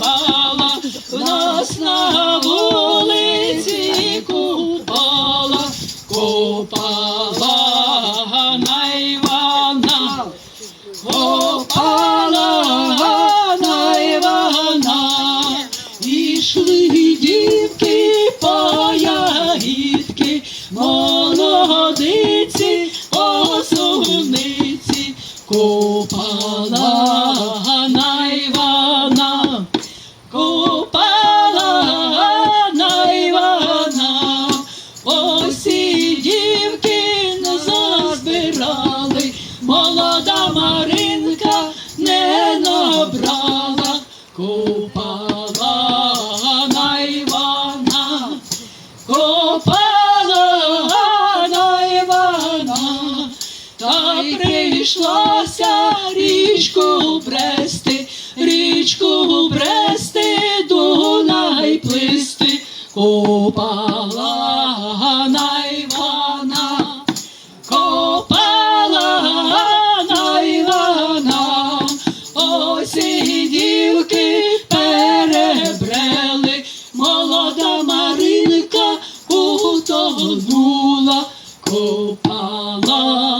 мала, в нас на вулиці купала, купала на Івана, купала на Івана, ішли дівки по ягідки, молодиці, осуниці, купала. Молода Маринка не набрала, купала на Івана, купала на Івана, та прийшлося річку брести, річку брести, Дунай плисти, купала дула копала.